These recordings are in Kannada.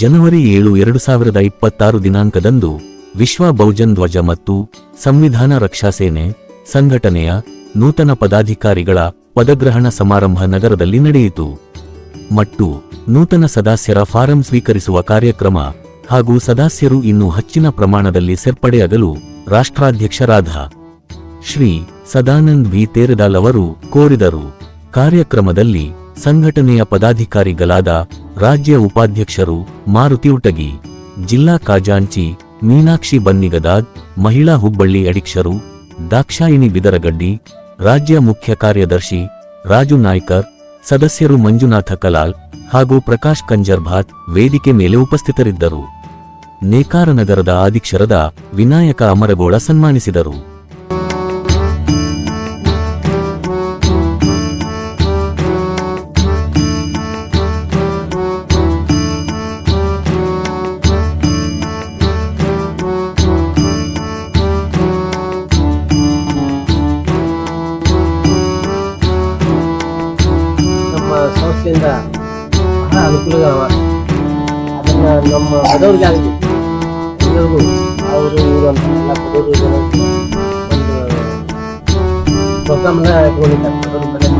ಜನವರಿ ಏಳು ಎರಡು ಸಾವಿರದ ಇಪ್ಪತ್ತಾರು ದಿನಾಂಕದಂದು ವಿಶ್ವ ಬಹುಜನ್ ಧ್ವಜ ಮತ್ತು ಸಂವಿಧಾನ ರಕ್ಷಾ ಸೇನೆ ಸಂಘಟನೆಯ ನೂತನ ಪದಾಧಿಕಾರಿಗಳ ಪದಗ್ರಹಣ ಸಮಾರಂಭ ನಗರದಲ್ಲಿ ನಡೆಯಿತು. ಮತ್ತು ನೂತನ ಸದಸ್ಯರ ಫಾರಂ ಸ್ವೀಕರಿಸುವ ಕಾರ್ಯಕ್ರಮ ಹಾಗೂ ಸದಸ್ಯರು ಇನ್ನೂ ಹೆಚ್ಚಿನ ಪ್ರಮಾಣದಲ್ಲಿ ಸೇರ್ಪಡೆಯಾಗಲು ರಾಷ್ಟ್ರಾಧ್ಯಕ್ಷರಾದ ಶ್ರೀ ಸದಾನಂದ್ ವಿ. ತೇರದಾಲ್ ಅವರು ಕೋರಿದರು. ಕಾರ್ಯಕ್ರಮದಲ್ಲಿ ಸಂಘಟನೆಯ ಪದಾಧಿಕಾರಿಗಳಾದ ರಾಜ್ಯ ಉಪಾಧ್ಯಕ್ಷರು ಮಾರುತಿ ಉಟಗಿ ಜಿಲ್ಲಾ ಖಜಾಂಚಿ, ಮೀನಾಕ್ಷಿ ಬನ್ನಿಗದಾದ್, ಮಹಿಳಾ ಹುಬ್ಬಳ್ಳಿ ಅಡಿಕ್ಷರು ದಾಕ್ಷಾಯಿಣಿ ಬಿದರಗಡ್ಡಿ ರಾಜ್ಯ ಮುಖ್ಯ ಕಾರ್ಯದರ್ಶಿ ರಾಜು ನಾಯ್ಕರ್, ಸದಸ್ಯರು ಮಂಜುನಾಥ ಕಲಾಲ್ ಹಾಗೂ ಪ್ರಕಾಶ್ ಕಂಜರ್ಭಾತ್ ವೇದಿಕೆ ಮೇಲೆ ಉಪಸ್ಥಿತರಿದ್ದರು. ನೇಕಾರನಗರದ ಆದಿಕ್ಷರದ ವಿನಾಯಕ ಅಮರಗೋಳ ಸನ್ಮಾನಿಸಿದರು. ಸಂಸ್ಥೆಯಿಂದ ಬಹಳ ಅನುಕೂಲಗಳವ. ಅದನ್ನ ನಮ್ಮ ಬಡವರಿಗೆ ಆಗಲಿ ಎಲ್ಲರಿಗೂ ಅವರು ಇವರು ಎಲ್ಲ ಬಡವರು ಒಂದು ಪ್ರೋಗ್ರಾಮ್ನ ಇಟ್ಕೊಂಡಿದ್ದಾರೆ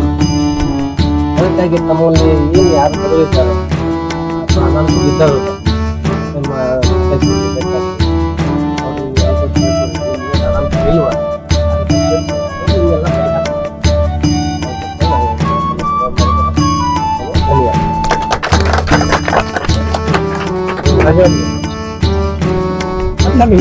ಅದಕ್ಕಾಗಿ ತಮ್ಮಲ್ಲಿ ಏನು ಯಾರು ಬಡವರು ಇದ್ದಾರೆ ಅನಾನುಕೂಲ ಇದ್ದಾರೆ ನಮ್ಮ ಈ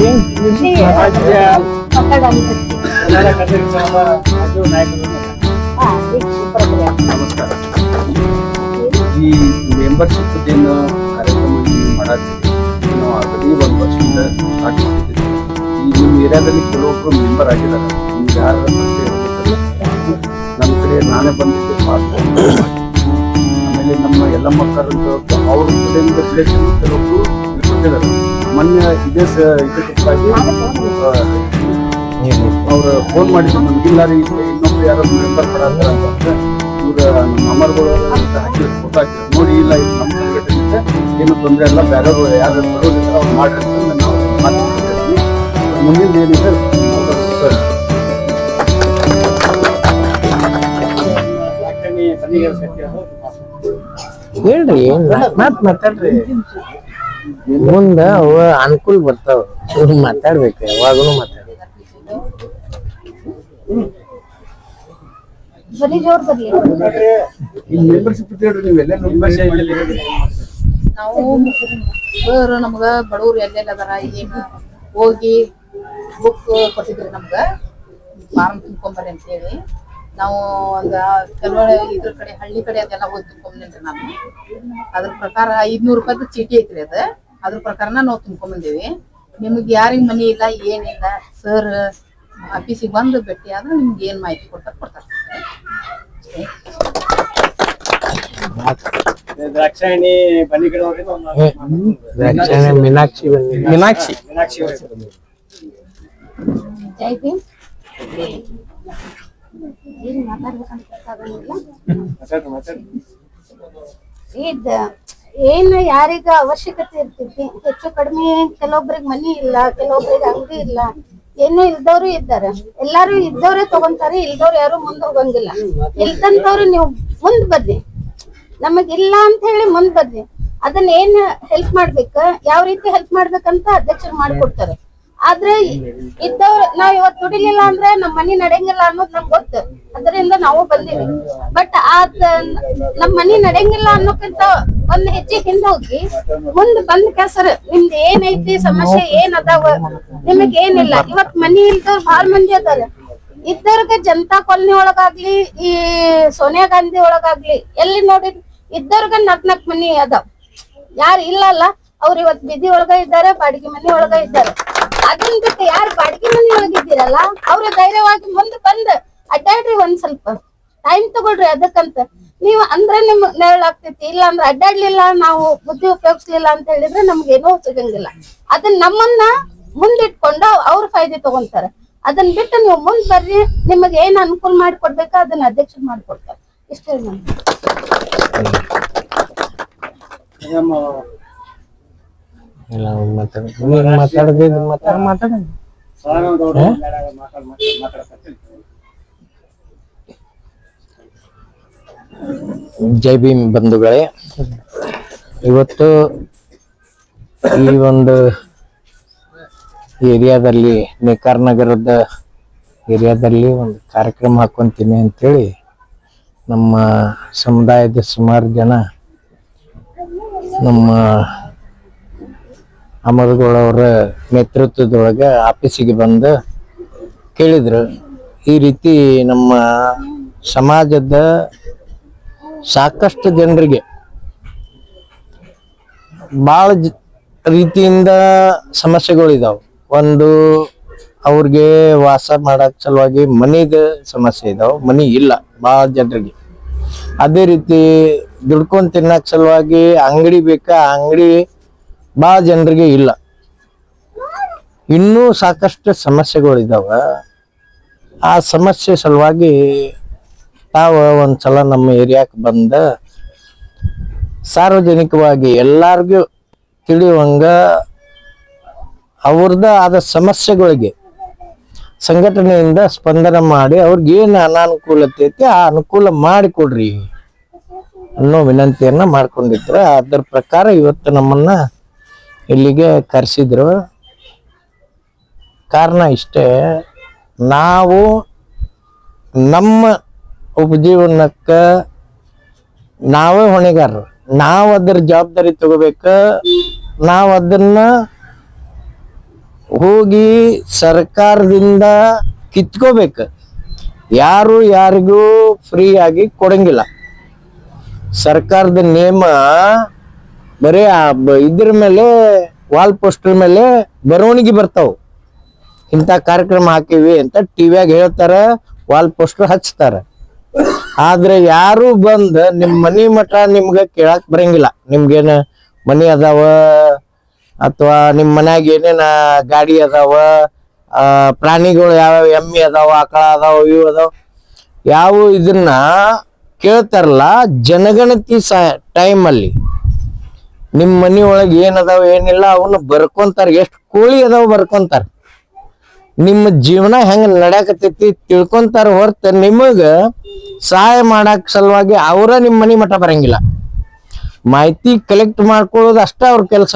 ಮೆಂಬರ್ಶಿಪ್ ಏನು ಕಾರ್ಯಕ್ರಮ ನೀವು ಒಂದು ವರ್ಷದಿಂದ ಈ ಏರಿಯಾದಲ್ಲಿ ಕೆಲವೊಬ್ಬರು ಮೆಂಬರ್ ಆಗಿದ್ದಾರೆ ನಿಮ್ಗೆ ಯಾರ ಬಗ್ಗೆ ನಮ್ಮ ಆಮೇಲೆ ನಮ್ಮ ಎಲ್ಲ ಮಕ್ಕಳದ್ದು ಅವ್ರ ಕಡೆಯಿಂದ ರಿಲೇಷನ್ ಕೆಲವೊಬ್ರು ಇಟ್ಕೊಂಡಿದ್ದಾರೆ ಮೊನ್ನೆ ಇದೇ ಇದಕ್ಕೆ ಇದಕ್ಕಾಗಿ ಅವ್ರು ಫೋನ್ ಮಾಡಿದ್ರು. ನಮ್ಗಿಲ್ಲ ರೀ ಇನ್ನೊಬ್ರು ಯಾರೋ ಮೆಂಬರ್ ಕೊಡತ್ತಾರ ಅಂತ ಇವ್ರ ನಮ್ಮ ಅಮರ್ಗಳು ಅಂತ ಹಾಕಿ ಫೋಟೋ ಹಾಕಿ ನೋಡಿ ಇಲ್ಲ ಇದು ನಮ್ಮ ಸಂಘಟನೆ ಏನು ತೊಂದರೆ ಇಲ್ಲ ಬೇರೆಯವರು ಯಾರು ಬರೋದಿಲ್ಲ ಅವ್ರು ಮಾಡಿರ್ತಾರೆ ನಾವು ಮಾತಾಡ್ತಿದ್ದೀವಿ ಮುಂದಿನ ಏನಿದೆ ಹೇಳ್ರಿ ಮಾತ್ ಮಾತಾಡ್ರಿ. ಮುಂದ ಅವ ಅನುಕೂಲ ಬರ್ತಾವ. ಮಾತಾಡ್ಬೇಕು ಯಾವಾಗನು ಮಾತಾಡ್ಬೇಕು. ನೀವು ಸರ್ ನಮ್ಗ ಬಡವ್ರು ಎಲ್ಲೆಲ್ಲ ಅದಾರ ಈಗ ಹೋಗಿ ಬುಕ್ ಕೊಟ್ಟಿದ್ರಿ ನಮ್ಗ. ಫಾರ್ಮ್ ತುಂಬ್ಕೊಂಬರ್ರಿ ಅಂತ ಹೇಳಿ. ನಾವು ಒಂದ ಕೆಲವೊಳ ಇದ್ರ ಕಡೆ ಹಳ್ಳಿ ಕಡೆ ಅದೆಲ್ಲ ಹೋಗಿ ತುಂಬ್ಕೊಂಬಂದ್ರಿ ನಾನು ಅದ್ರ ಪ್ರಕಾರ ಐದ್ನೂರು ರೂಪಾಯ್ದು ಚೀಟಿ ಐತ್ರಿ ಅದ. ಅದ್ರ ಪ್ರಕಾರನ ನಾವು ತುಂಬ್ಕೊಂಬಂದೇವಿ. ನಿಮ್ಗೆ ಯಾರಿಗ್ ಮನಿ ಇಲ್ಲ ಏನಿಲ್ಲ ಸರ್ ಆಫೀಸಿಗೆ ಬಂದು ಭೇಟಿ ಆದ್ರೆ ನಿಮ್ಗೆ ಏನ್ ಮಾಹಿತಿ ಕೊಡ್ತಾರ ಕೊಡ್ತಾರ. ದ್ರಾಕ್ಷಾಯಣಿ ಬನ್ನಿಗಿಡವ್ರಿ ದ್ರಾಕ್ಷಾಯಣಿ ಮೀನಾಕ್ಷಿ ಬಂದಿದೆ ಮೀನಾಕ್ಷಿ. ಮೀನಾಕ್ಷಿ ಜೈತಿ ಏನ್ ಮಾತಾಡ್ಬೇಕಂತ ಗೊತ್ತಾಗಂಗಿಲ್ಲ ಮಾತಾಡ್ರಿ ಮಾತಾಡ್ರಿ ಇದ್ ಏನ್ ಯಾರಿಗ ಅವಶ್ಯಕತೆ ಇರ್ತೈತಿ? ಹೆಚ್ಚು ಕಡಿಮೆ ಕೆಲವೊಬ್ರಿಗೆ ಮನಿ ಇಲ್ಲ, ಕೆಲವೊಬ್ರಿಗೆ ಅಂಗಡಿ ಇಲ್ಲ. ಏನು ಇಲ್ದವ್ರು ಇದ್ದಾರೆ. ಎಲ್ಲಾರು ಇದ್ದವ್ರೆ ತಗೊಂತಾರೆ, ಇಲ್ದವ್ರು ಯಾರು ಮುಂದ್ ಹೋಗಂಗಿಲ್ಲ. ಇಲ್ದಂತವ್ರು ನೀವು ಮುಂದ್ ಬನ್ನಿ. ನಮಗ್ ಇಲ್ಲ ಅಂತ ಹೇಳಿ ಮುಂದ್ ಬನ್ನಿ. ಅದನ್ನ ಏನ್ ಹೆಲ್ಪ್ ಮಾಡ್ಬೇಕ? ಯಾವ ರೀತಿ ಹೆಲ್ಪ್ ಮಾಡ್ಬೇಕಂತ ಅಧ್ಯಕ್ಷರು ಮಾಡ್ಕೊಡ್ತಾರೆ. ಆದ್ರೆ ಇದ್ದವ್ರ ನಾವ್ ಇವತ್ ದುಡಿಲಿಲ್ಲ ಅಂದ್ರೆ ನಮ್ ಮನಿ ನಡೆಯಂಗಿಲ್ಲ ಅನ್ನೋದ್ ನಮ್ಗ್ ಗೊತ್ತು. ಅದರಿಂದ ನಾವು ಬಂದಿವಿ. ಬಟ್ ಆತ ನಮ್ ಮನಿ ನಡೆಯಂಗಿಲ್ಲ ಅನ್ನೋಕ್ಕಿಂತ ಒಂದ್ ಹೆಜ್ಜೆ ಹಿಂದೋಗಿ ಹೋಗಿ ಮುಂದ್ ಬಂದ್ ಕೆಸರು ನಿಮ್ದ ಏನೈತಿ ಸಮಸ್ಯೆ ಏನ್ ಅದಾವ? ನಿಮಗ್ ಏನಿಲ್ಲ. ಇವತ್ ಮನಿ ಇಲ್ದವ್ರ ಬಾಳ್ ಮಂದಿ ಅದಾರ. ಇದ್ದವ್ರಿಗೆ ಜನತಾ ಕಾಲನಿ ಒಳಗಾಗ್ಲಿ, ಈ ಸೋನಿಯಾ ಗಾಂಧಿ ಒಳಗಾಗ್ಲಿ, ಎಲ್ಲಿ ನೋಡಿದ್ ಇದ್ದವ್ರಿಗೆ ನಾಕ್ ನಾಕ್ ಮನಿ ಅದಾವ್. ಯಾರು ಇಲ್ಲ ಅಲ್ಲ, ಅವ್ರ ಇವತ್ ಬಿದಿ ಒಳಗ ಇದ್ದಾರೆ, ಬಾಡಿಗೆ ಮನಿ ಒಳಗ ಇದ್ದಾರೆ. ಅದನ್ ಬಿಟ್ಟು ಯಾರು ಬಾಡಿಗೆ ಮನೆ ಒಳಗ ಇದ್ದೀರಲ್ಲ ಅವ್ರ ಧೈರ್ಯವಾಗಿ ಮುಂದೆ ಬಂದು ಅಡ್ಡಾಡ್ರಿ ಒಂದ್ ಸ್ವಲ್ಪ. ಟೈಮ್ ತಗೊಳ್ರಿ ಅದಕ್ಕಂತ. ನೀವು ಅಂದ್ರೆ ನಿಮ್ ನೆರಳಾಗ್ತೈತಿ ಇಲ್ಲ ಅಂದ್ರೆ ಅಡ್ಡಾಡ್ಲಿಲ್ಲ ನಾವು ಬುದ್ಧಿ ಉಪಯೋಗಿಸ್ಲಿಲ್ಲ ಅಂತ ಹೇಳಿದ್ರೆ ನಮ್ಗೆ ಏನೋ ಸಿಗಂಗಿಲ್ಲ. ಅದನ್ನ ನಮ್ಮನ್ನ ಮುಂದಿಟ್ಕೊಂಡು ಅವ್ರ ಫಾಯ್ದೆ ತಗೊಂತಾರೆ. ಅದನ್ನ ಬಿಟ್ಟು ನೀವು ಮುಂದ್ ಬರ್ರಿ ನಿಮಗೆ ಏನ್ ಅನುಕೂಲ ಮಾಡಿಕೊಡ್ಬೇಕ ಅದನ್ನ ಅಧ್ಯಕ್ಷ ಮಾಡ್ಕೊಡ್ತಾರೆ. ಇಷ್ಟೇ ನಾನು ನಮ್ಮ ಮಾತಾಡ ಮಾತಾಡೋದು ಮಾತಾಡ ಮಾತಾಡ ಮಾತಾಡ್ತಾರೆ ಜೈ ಭೀಮ್ ಬಂಧುಗಳೇ. ಇವತ್ತು ಈ ಒಂದು ಏರಿಯಾದಲ್ಲಿ ನಿಕಾರ್ ನಗರದ ಏರಿಯಾದಲ್ಲಿ ಒಂದು ಕಾರ್ಯಕ್ರಮ ಹಾಕೊಂತೀನಿ ಅಂತೇಳಿ ನಮ್ಮ ಸಮುದಾಯದ ಸುಮಾರು ಜನ ನಮ್ಮ ಅಮರಗೌಡವರ ನೇತೃತ್ವದೊಳಗೆ ಆಫೀಸಿಗೆ ಬಂದು ಕೇಳಿದ್ರು. ಈ ರೀತಿ ನಮ್ಮ ಸಮಾಜದ ಸಾಕಷ್ಟು ಜನರಿಗೆ ಭಾಳ ರೀತಿಯಿಂದ ಸಮಸ್ಯೆಗಳಿದಾವೆ. ಒಂದು ಅವ್ರಿಗೆ ವಾಸ ಮಾಡಕ್ ಸಲುವಾಗಿ ಮನೆದ ಸಮಸ್ಯೆ ಇದಾವೆ. ಮನಿ ಇಲ್ಲ ಭಾಳ ಜನರಿಗೆ. ಅದೇ ರೀತಿ ದುಡ್ಕೊಂಡು ತಿನ್ನಕ್ ಸಲುವಾಗಿ ಅಂಗಡಿ ಬೇಕಾ? ಅಂಗಡಿ ಭಾಳ ಜನರಿಗೆ ಇಲ್ಲ. ಇನ್ನೂ ಸಾಕಷ್ಟು ಸಮಸ್ಯೆಗಳಿದಾವ. ಆ ಸಮಸ್ಯೆ ಸಲುವಾಗಿ ತಾವ ಒಂದ್ಸಲ ನಮ್ಮ ಏರಿಯಾಕ್ ಬಂದ ಸಾರ್ವಜನಿಕವಾಗಿ ಎಲ್ಲಾರ್ಗು ತಿಳಿಯುವಂಗ ಅವ್ರದ ಆದ ಸಮಸ್ಯೆಗಳಿಗೆ ಸಂಘಟನೆಯಿಂದ ಸ್ಪಂದನ ಮಾಡಿ ಅವ್ರಿಗೆ ಏನು ಅನಾನುಕೂಲತೆ ಐತಿ ಆ ಅನುಕೂಲ ಮಾಡಿಕೊಡ್ರಿ ಅನ್ನೋ ವಿನಂತಿಯನ್ನ ಮಾಡ್ಕೊಂಡಿದ್ರು ಅದರ ಪ್ರಕಾರ ಇವತ್ತು ನಮ್ಮನ್ನ ಇಲ್ಲಿಗೆ ಕರೆಸಿದ್ರು. ಕಾರಣ ಇಷ್ಟೇ, ನಾವು ನಮ್ಮ ಉಪಜೀವನಕ್ಕೆ ನಾವೇ ಹೊಣೆಗಾರರು. ನಾವು ಅದರ ಜವಾಬ್ದಾರಿ ತಗೋಬೇಕ. ನಾವು ಅದನ್ನ ಹೋಗಿ ಸರ್ಕಾರದಿಂದ ಕಿತ್ಕೋಬೇಕು. ಯಾರು ಯಾರಿಗೂ ಫ್ರೀ ಆಗಿ ಕೊಡಂಗಿಲ್ಲ. ಸರ್ಕಾರದ ನಿಯಮ ಬರೀ ಆ ಇದ್ರ ಮೇಲೆ ವಾಲ್ ಪೋಸ್ಟರ್ ಮೇಲೆ ಬರವಣಿಗೆ ಬರ್ತಾವ. ಇಂಥ ಕಾರ್ಯಕ್ರಮ ಹಾಕಿವಿ ಅಂತ ಟಿವಿಯಾಗ ಹೇಳ್ತಾರ ವಾಲ್ ಪೋಸ್ಟರ್ ಹಚ್ತಾರ. ಆದ್ರೆ ಯಾರು ಬಂದ ನಿಮ್ ಮನಿ ಮಠ ನಿಮ್ಗೆ ಕೇಳಾಕ್ ಬರಂಗಿಲ್ಲ. ನಿಮ್ಗೇನ ಮನಿ ಅದಾವ, ಅಥವಾ ನಿಮ್ ಮನ್ಯಾಗ ಏನೇನ ಗಾಡಿ ಅದಾವ, ಆ, ಪ್ರಾಣಿಗಳು ಯಾವ ಎಮ್ಮಿ ಅದಾವ, ಆಕಳ ಅದಾವ, ಇವು ಅದಾವ. ಯಾವ ಇದನ್ನ ಕೇಳ್ತಾರಲ್ಲ, ಜನಗಣತಿ ಸ ಟೈಮ್ ಅಲ್ಲಿ. ನಿಮ್ ಮನಿ ಒಳಗ್ ಏನ್ ಅದಾವ ಏನಿಲ್ಲ ಅವನ್ನ ಬರ್ಕೊಂತಾರ, ಎಷ್ಟು ಕೋಳಿ ಅದಾವ ಬರ್ಕೊಂತಾರ. ನಿಮ್ಮ ಜೀವನ ಹೆಂಗ ನಡ್ಯಾಕತೈತಿ ತಿಳ್ಕೊಂತಾರ ಹೊರತ ನಿಮಗ ಸಹಾಯ ಮಾಡಕ್ ಸಲುವಾಗಿ ಅವರ ನಿಮ್ ಮನಿ ಮಠ ಬರಂಗಿಲ್ಲ. ಮಾಹಿತಿ ಕಲೆಕ್ಟ್ ಮಾಡ್ಕೊಳ್ಳೋದು ಅಷ್ಟ ಅವ್ರ ಕೆಲಸ.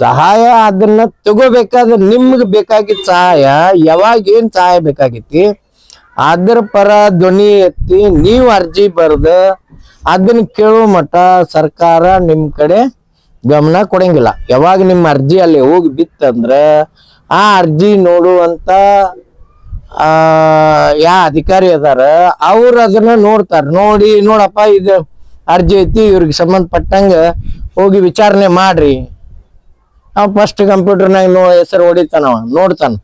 ಸಹಾಯ ಅದನ್ನ ತಗೋಬೇಕಾದ್ರೆ ನಿಮ್ಗೆ ಬೇಕಾಗಿದ್ದ ಸಹಾಯ ಯಾವಾಗ ಏನ್ ಸಹಾಯ ಬೇಕಾಗಿತಿ ಅದ್ರ ಪರ ಧ್ವನಿ ಎತ್ತಿ ನೀವು ಅರ್ಜಿ ಬರ್ದ ಅದನ್ನ ಕೇಳುವ ಮಟ್ಟ ಸರ್ಕಾರ ನಿಮ್ ಕಡೆ ಗಮನ ಕೊಡಂಗಿಲ್ಲ. ಯಾವಾಗ ನಿಮ್ಮ ಅರ್ಜಿ ಅಲ್ಲಿ ಹೋಗಿ ಬಿತ್ತಂದ್ರೆ ಆ ಅರ್ಜಿ ನೋಡುವಂತ, ಆ, ಯಾ ಅಧಿಕಾರಿ ಅದಾರ, ಅವ್ರು ಅದನ್ನ ನೋಡ್ತಾರ. ನೋಡಿ, ನೋಡಪ್ಪ, ಇದು ಅರ್ಜಿ ಐತಿ, ಇವ್ರಿಗೆ ಸಂಬಂಧಪಟ್ಟಂಗ ಹೋಗಿ ವಿಚಾರಣೆ ಮಾಡ್ರಿ. ನಾವು ಫಸ್ಟ್ ಕಂಪ್ಯೂಟರ್ನಾಗ ನೋ, ಹೆಸರು ಹೊಡಿತಾನವ, ನೋಡ್ತಾನ.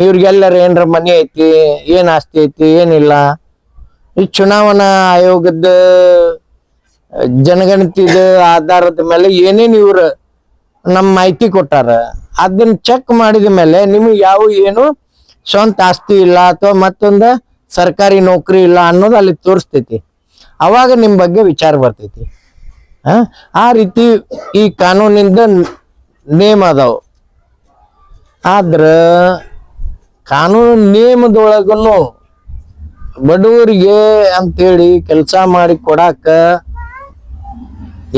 ಇವ್ರಿಗೆಲ್ಲರ ಏನ್ರ ಮನಿ ಐತಿ, ಏನ್ ಆಸ್ತಿ ಐತಿ, ಏನಿಲ್ಲ. ಈ ಚುನಾವಣಾ ಆಯೋಗದ ಜನಗಣತಿದ ಆಧಾರದ ಮೇಲೆ ಏನೇನು ಇವ್ರ ನಮ್ಮ ಮಾಹಿತಿ ಕೊಟ್ಟಾರ, ಅದನ್ನ ಚೆಕ್ ಮಾಡಿದ ಮೇಲೆ ನಿಮ್ಗೆ ಯಾವ ಏನು ಸ್ವಂತ ಆಸ್ತಿ ಇಲ್ಲ ಅಥವಾ ಮತ್ತೊಂದ ಸರ್ಕಾರಿ ನೌಕರಿ ಇಲ್ಲ ಅನ್ನೋದು ಅಲ್ಲಿ ತೋರಿಸ್ತೈತಿ ಅವಾಗ ನಿಮ್ ಬಗ್ಗೆ ವಿಚಾರ ಬರ್ತೈತಿ ಆ? ರೀತಿ ಈ ಕಾನೂನಿಂದ ನೇಮ್ ಅದಾವ ಆದ್ರ ಕಾನೂನು ನಿಯಮದೊಳಗನು ಬಡವರಿಗೆ ಅಂತೇಳಿ ಕೆಲಸ ಮಾಡಿ ಕೊಡಾಕ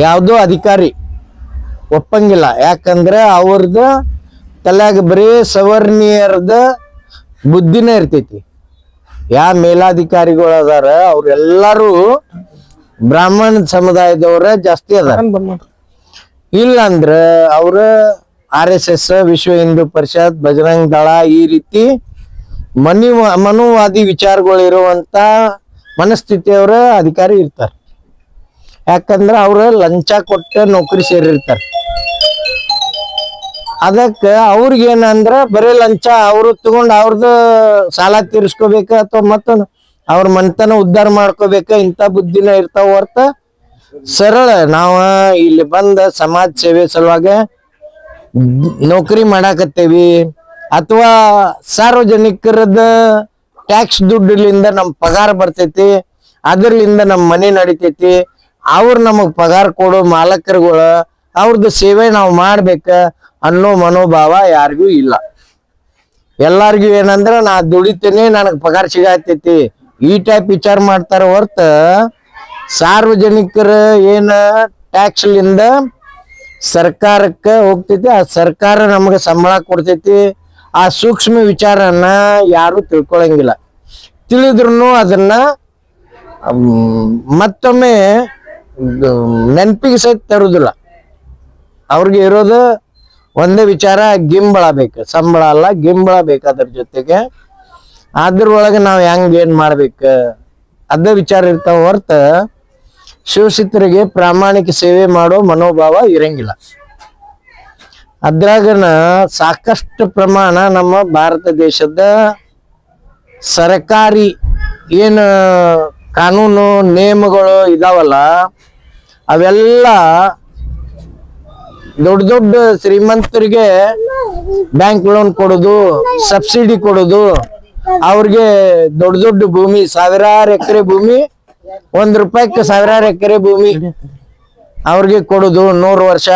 ಯಾವುದೋ ಅಧಿಕಾರಿ ಒಪ್ಪಂಗಿಲ್ಲ. ಯಾಕಂದ್ರ ಅವ್ರದ ತಲೆಯಾಗ ಬರೀ ಸವರ್ಣೀಯರದ ಬುದ್ಧಿನೇ ಇರ್ತೈತಿ. ಯಾ ಮೇಲಾಧಿಕಾರಿಗಳು ಅದಾರ ಅವ್ರೆಲ್ಲರೂ ಬ್ರಾಹ್ಮಣ ಸಮುದಾಯದವ್ರ ಜಾಸ್ತಿ ಅದಾರ. ಇಲ್ಲ ಅಂದ್ರ ಅವ್ರ ಆರ್ ಎಸ್ ಎಸ್ ವಿಶ್ವ ಹಿಂದೂ ಪರಿಷತ್ ಬಜರಂಗ್ ದಳ ಈ ರೀತಿ ಮನಿ ಮನುವಾದಿ ವಿಚಾರಗಳು ಇರುವಂತ ಮನಸ್ಥಿತಿಯವರ ಅಧಿಕಾರಿ ಇರ್ತಾರೆ. ಯಾಕಂದ್ರೆ ಅವ್ರ ಲಂಚ ಕೊಟ್ಟ ನೌಕರಿ ಸೇರಿರ್ತಾರೆ. ಅದಕ್ಕೆ ಅವ್ರಿಗೇನಂದ್ರ ಬರೀ ಲಂಚ ಅವರು ತಗೊಂಡ್ ಅವ್ರದ್ದು ಸಾಲ ತೀರಿಸ್ಕೋಬೇಕ ಅಥವಾ ಮತ್ತೊಂದು ಅವ್ರ ಮನ್ತನ ಉದ್ಧಾರ ಮಾಡ್ಕೋಬೇಕ ಇಂಥ ಬುದ್ಧಿನ ಇರ್ತಾವ ಹೊರ್ತ ಸರಳ ನಾವ ಇಲ್ಲಿ ಬಂದ ಸಮಾಜ ಸೇವೆ ಸಲುವಾಗ ನೌಕರಿ ಮಾಡಾಕತ್ತೇವಿ. ಅಥವಾ ಸಾರ್ವಜನಿಕರದ ಟ್ಯಾಕ್ಸ್ ದುಡ್ಡಿಲಿಂದ ನಮ್ ಪಗಾರ ಬರ್ತೈತಿ, ಅದರ್ಲಿಂದ ನಮ್ ಮನೆ ನಡಿತೈತಿ, ಅವ್ರು ನಮಗ್ ಪಗಾರ ಕೊಡೋ ಮಾಲಕರುಗಳ ಅವ್ರದ್ದು ಸೇವೆ ನಾವು ಮಾಡ್ಬೇಕ ಅನ್ನೋ ಮನೋಭಾವ ಯಾರಿಗೂ ಇಲ್ಲ. ಎಲ್ಲಾರ್ಗೂ ಏನಂದ್ರ, ನಾ ದುಡಿತೇನೆ, ನನಗ್ ಪಗಾರ ಸಿಗತೈತಿ, ಈ ಟೈಪ್ ವಿಚಾರ ಮಾಡ್ತಾರ ಹೊರ್ತ ಸಾರ್ವಜನಿಕರ ಏನ ಟ್ಯಾಕ್ಸ್ ಸರ್ಕಾರಕ್ಕೆ ಸರ್ಕಾರಕ್ಕ ಹೋಗ್ತೈತಿ, ಆ ಸರ್ಕಾರ ನಮಗೆ ಸಂಬಳ ಕೊಡ್ತೈತಿ ಆ ಸೂಕ್ಷ್ಮ ವಿಚಾರನ ಯಾರು ತಿಳ್ಕೊಳಂಗಿಲ್ಲ. ತಿಳಿದ್ರು ಅದನ್ನ ಮತ್ತೊಮ್ಮೆ ನೆನಪಿಗೆ ಸಹಿತ ತರುದಿಲ್ಲ. ಅವ್ರಿಗೆ ಇರೋದು ಒಂದೇ ವಿಚಾರ ಗಿಂಬಳ ಬೇಕು ಸಂಬಳ ಅಲ್ಲ, ಗಿಂಬಳ ಬೇಕು ಅದ್ರ ಜೊತೆಗೆ. ಅದ್ರೊಳಗೆ ನಾವು ಹೆಂಗ್ ಏನ್ ಮಾಡ್ಬೇಕು? ಅದೇ ವಿಚಾರ ಇರ್ತಾವ ಹೊರ್ತ ಶಿವಸಿತರಿಗೆ ಪ್ರಾಮಾಣಿಕ ಸೇವೆ ಮಾಡೋ ಮನೋಭಾವ ಇರಂಗಿಲ್ಲ. ಅದ್ರಾಗನ ಸಾಕಷ್ಟು ಪ್ರಮಾಣ ನಮ್ಮ ಭಾರತ ದೇಶದ ಸರ್ಕಾರಿ ಏನು ಕಾನೂನು ನಿಯಮಗಳು ಇದಾವಲ್ಲ, ಅವೆಲ್ಲ ದೊಡ್ಡ ದೊಡ್ಡ ಶ್ರೀಮಂತರಿಗೆ ಬ್ಯಾಂಕ್ ಲೋನ್ ಕೊಡೋದು, ಸಬ್ಸಿಡಿ ಕೊಡೋದು, ಅವ್ರಿಗೆ ದೊಡ್ಡ ದೊಡ್ಡ ಭೂಮಿ, ಸಾವಿರಾರು ಎಕರೆ ಭೂಮಿ, ಒಂದ್ ರೂಪಾಯಿಗೆ ಸಾವಿರಾರು ಎಕರೆ ಭೂಮಿ ಅವ್ರಿಗೆ ಕೊಡೋದು, ನೂರು ವರ್ಷ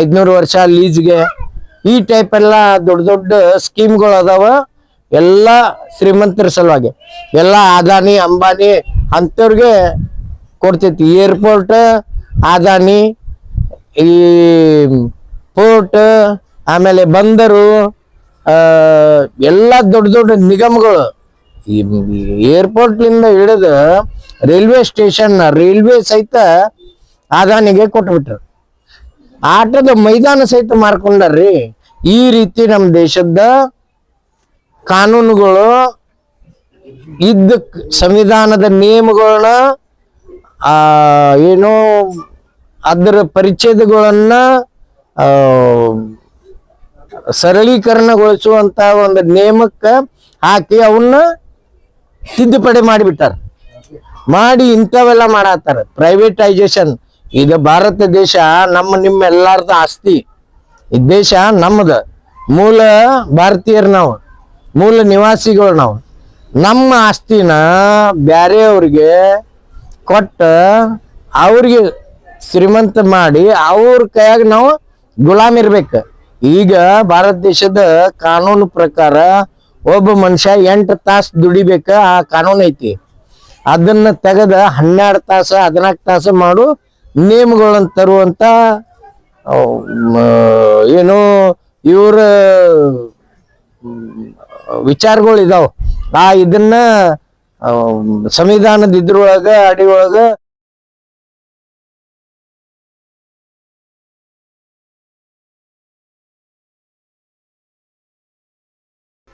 ಐದ್ನೂರು ವರ್ಷ ಲೀಸ್ಗೆ ಈ ಟೈಪ್ ಎಲ್ಲ ದೊಡ್ಡ ದೊಡ್ಡ ಸ್ಕೀಮ್ಗಳು ಅದಾವ. ಎಲ್ಲ ಶ್ರೀಮಂತರ ಸಲುವಾಗಿ. ಎಲ್ಲ ಅದಾನಿ, ಅಂಬಾನಿ ಅಂಥವ್ರಿಗೆ ಕೊಡ್ತೈತಿ. ಏರ್ಪೋರ್ಟ್ ಅದಾನಿ, ಈ ಪೋರ್ಟ್ ಆಮೇಲೆ ಬಂದರು ಎಲ್ಲ ದೊಡ್ಡ ದೊಡ್ಡ ನಿಗಮಗಳು. ಈ ಏರ್ಪೋರ್ಟ್ಲಿಂದ ಹಿಡಿದು ರೈಲ್ವೆ ಸ್ಟೇಷನ್, ರೈಲ್ವೆ ಸಹಿತ ಅದಾನಿಗೆ ಕೊಟ್ಬಿಟ್ರು. ಆಟದ ಮೈದಾನ ಸಹಿತ ಮಾರ್ಕೊಂಡಾರ್ರಿ. ಈ ರೀತಿ ನಮ್ಮ ದೇಶದ ಕಾನೂನುಗಳು ಇದ್ದ ಸಂವಿಧಾನದ ನಿಯಮಗಳನ್ನ, ಆ, ಏನು ಅದರ ಪರಿಚ್ಛೇದಗಳನ್ನ ಸರಳೀಕರಣಗೊಳಿಸುವಂತ ಒಂದು ನಿಯಮಕ್ಕೆ ಹಾಕಿ ಅವನ್ನ ತಿದ್ದುಪಡಿ ಮಾಡಿಬಿಟ್ಟಾರ. ಮಾಡಿ ಇಂಥವೆಲ್ಲ ಮಾಡತ್ತಾರ. ಪ್ರೈವೇಟೈಸೇಷನ್ ಇದು ಭಾರತ ದೇಶ ನಮ್ಮ ನಿಮ್ಮ ಆಸ್ತಿ. ಈ ದೇಶ ನಮ್ಮದ ಮೂಲ ಭಾರತೀಯರು ನಾವು. ಮೂಲ ನಿವಾಸಿಗಳು ನಾವು. ನಮ್ಮ ಆಸ್ತಿನ ಬ್ಯಾರೆಯವ್ರಿಗೆ ಕೊಟ್ಟ ಅವ್ರಿಗೆ ಶ್ರೀಮಂತ ಮಾಡಿ ಅವ್ರ ಕೈಯಾಗ ನಾವು ಗುಲಾಮ್ ಇರ್ಬೇಕು. ಈಗ ಭಾರತ ದೇಶದ ಕಾನೂನು ಪ್ರಕಾರ ಒಬ್ಬ ಮನುಷ್ಯ ಎಂಟು ತಾಸು ದುಡಿಬೇಕ, ಆ ಕಾನೂನು ಐತಿ. ಅದನ್ನ ತೆಗೆದ ಹನ್ನೆರಡು ತಾಸು, ಹದಿನಾಲ್ಕು ತಾಸು ಮಾಡು ನಿಯಮಗಳನ್ನ ತರುವಂತ ಏನು ಇವ್ರ ವಿಚಾರಗಳು ಇದಾವ ಆ, ಇದನ್ನ ಸಂವಿಧಾನದ ಇದ್ರೊಳಗ ಅಡಿ ಒಳಗ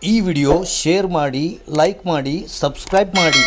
ಈ ವಿಡಿಯೋ ಶೇರ್ ಮಾಡಿ, ಲೈಕ್ ಮಾಡಿ, ಸಬ್ಸ್ಕ್ರೈಬ್ ಮಾಡಿ.